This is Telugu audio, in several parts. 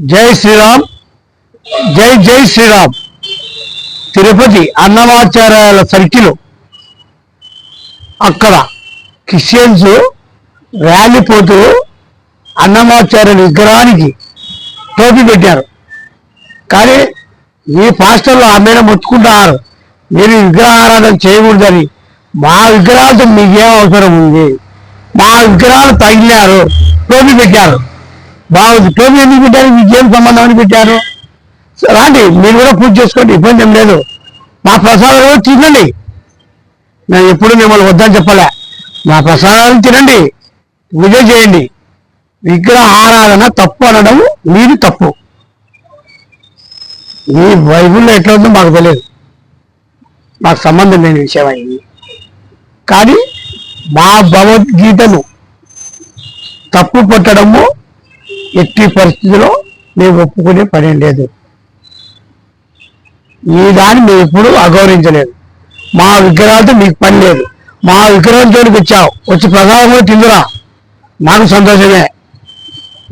జై శ్రీరామ్ జై జై శ్రీరామ్. తిరుపతి అన్నమాచార్యాల సర్కిల్. అక్కడ క్రిస్టియన్స్ ర్యాలీ పోతూ అన్నమాచార్యుల విగ్రహానికి టోపీ పెట్టారు. కానీ ఈ పాస్టర్లు ఆమెను మొత్తుకుంటున్నారు. మీరు విగ్రహారాధన చేయకూడదని మా విగ్రహాలతో మీకేం అవసరం ఉంది? మా విగ్రహాలు తగిలారు టోపీ పెట్టారు. బాగుంది పేరు ఎందుకు పెట్టారు? మీకేం సంబంధం అని పెట్టారు. రాండి మీరు కూడా పూజ చేసుకోండి ఇబ్బంది ఏం లేదు. మా ప్రసాదాలు కూడా తినండి. నేను ఎప్పుడు మిమ్మల్ని వద్దని చెప్పలే. మా ప్రసాదాలు తినండి పూజ చేయండి. విగ్రహ ఆరాధన తప్పు అనడం మీది తప్పు. ఈ బైబుల్లో ఎట్లా ఉందో మాకు తెలియదు. మాకు సంబంధం లేని విషయం అయింది. కానీ మా భగవద్గీతను తప్పు పట్టడము ఎట్టి పరిస్థితిలో మేము ఒప్పుకునే పని లేదు. ఈ దాన్ని మేము ఎప్పుడు అగౌరవించలేదు. మా విగ్రహాలతో మీకు పని లేదు. మా విగ్రహం జోలికి వచ్చావు. వచ్చి ప్రసాదం కూడా తిందురా. మాకు సంతోషమే.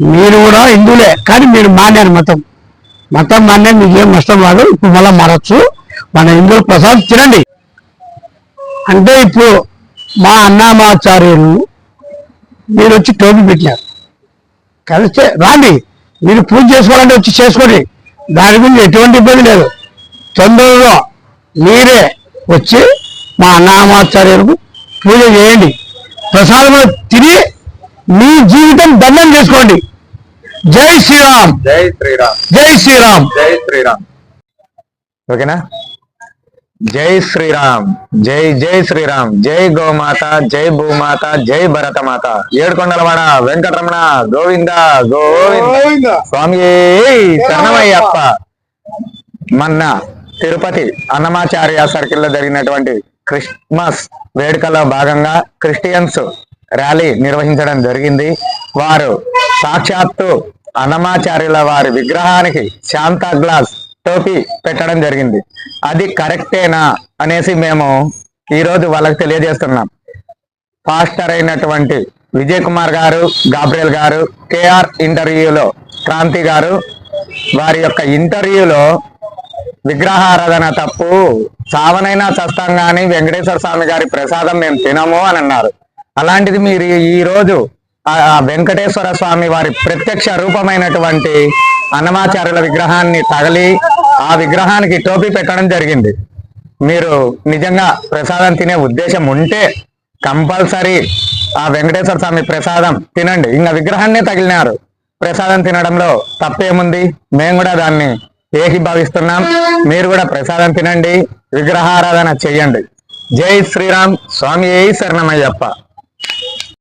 మీరు కూడా హిందువులే కానీ మీరు మానారు మతం. మతం మానే మీకు ఏం నష్టం రాదు. ఇప్పుడు మళ్ళీ మారచ్చు. మన హిందువులు ప్రసాదం తినండి. అంటే ఇప్పుడు మా అన్నామాచార్యులు మీరు వచ్చి టోపీ పెట్టారు కలిస్తే రాండి. మీరు పూజ చేసుకోవాలంటే వచ్చి చేసుకోండి. దాని గురించి ఎటువంటి ఇబ్బంది లేదు. తొందరలో మీరే వచ్చి మా అన్నామాచార్యులకు పూజ చేయండి. ప్రసాదం తిని మీ జీవితం దండం చేసుకోండి. జై శ్రీరామ్. జై శ్రీరామ్. జై శ్రీరామ్. జై శ్రీరామ్. ఓకేనా? జై శ్రీరామ్ జై జై శ్రీరామ్ జై గోమాత జై భూమాత జై భరతమాత. ఏడుకొండలవాడ వెంకటరమణ గోవింద గోవింద. స్వామి శరణమయ్యప్ప. మొన్న తిరుపతి అన్నమాచార్య సర్కిల్లో జరిగినటువంటి క్రిస్మస్ వేడుకలో భాగంగా క్రిస్టియన్స్ ర్యాలీ నిర్వహించడం జరిగింది. వారు సాక్షాత్తు అన్నమాచార్యుల వారి విగ్రహానికి శాంతా గ్లాస్ టోపీ పెట్టడం జరిగింది. అది కరెక్టేనా అనేసి మేము ఈ రోజు వాళ్ళకి తెలియజేస్తున్నాం. పాస్టర్ అయినటువంటి విజయ్ కుమార్ గారు గాబ్రియల్ గారు కేఆర్ ఇంటర్వ్యూలో క్రాంతి గారు వారి యొక్క ఇంటర్వ్యూలో విగ్రహారాధన తప్పు సావనైనా చస్తాం కానీ వెంకటేశ్వర స్వామి గారి ప్రసాదం మేము తినము అని అన్నారు. అలాంటిది మీరు ఈ రోజు ఆ వెంకటేశ్వర స్వామి వారి ప్రత్యక్ష రూపమైనటువంటి అన్నమాచార్యుల విగ్రహాన్ని తగలి ఆ విగ్రహానికి టోపీ పెట్టడం జరిగింది. మీరు నిజంగా ప్రసాదం తినే ఉద్దేశం ఉంటే కంపల్సరీ ఆ వెంకటేశ్వర స్వామి ప్రసాదం తినండి. ఇంకా విగ్రహాన్నే తగిలినారు. ప్రసాదం తినడంలో తప్పేముంది? మేము కూడా దాన్ని ఏకీభావిస్తున్నాం. మీరు కూడా ప్రసాదం తినండి. విగ్రహారాధన చెయ్యండి. జై శ్రీరామ్. స్వామి ఏ శరణమయ్యప్ప.